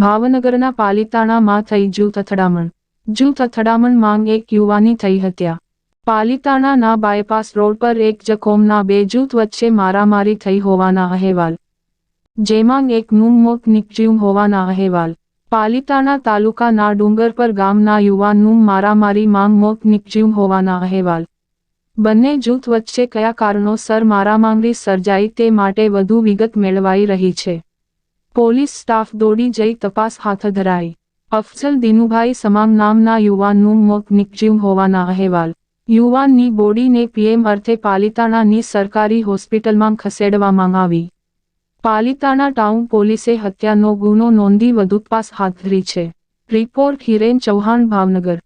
ભાવનગરના પાલિતાણામાં થઈ જૂથ અથડામણ. જૂથ અથડામણમાં એક યુવાની થઈ હત્યા. પાલિતાણાના બાયપાસ રોડ પર એક જખોમના બે જૂથ વચ્ચે મારામારી થઈ હોવાના અહેવાલ. જેમાં એકનું મોત નીપજ્યું હોવાના અહેવાલ. પાલિતાણા તાલુકાના ડુંગર પર ગામના યુવાનનું મારામારી માંગ મોત નીપજ્યું હોવાના અહેવાલ. બંને જૂથ વચ્ચે કયા કારણોસર મારામારી સર્જાઈ તે માટે વધુ વિગત મેળવાઈ રહી છે. પોલીસ સ્ટાફ દોડી જઈ તપાસ હાથ ધરાઈ. અફસલ દિનુભાઈ સમામ નામના યુવાનનું મોત નીપજ્યું હોવાના અહેવાલ. યુવાનની બોડીને પીએમ અર્થે પાલિતાણાની સરકારી હોસ્પિટલમાં ખસેડવામાં આવી. પાલિતાણા ટાઉન પોલીસે હત્યાનો ગુનો નોંધી વધુ તપાસ હાથ ધરી છે. રિપોર્ટ હિરેન ચૌહાણ, ભાવનગર.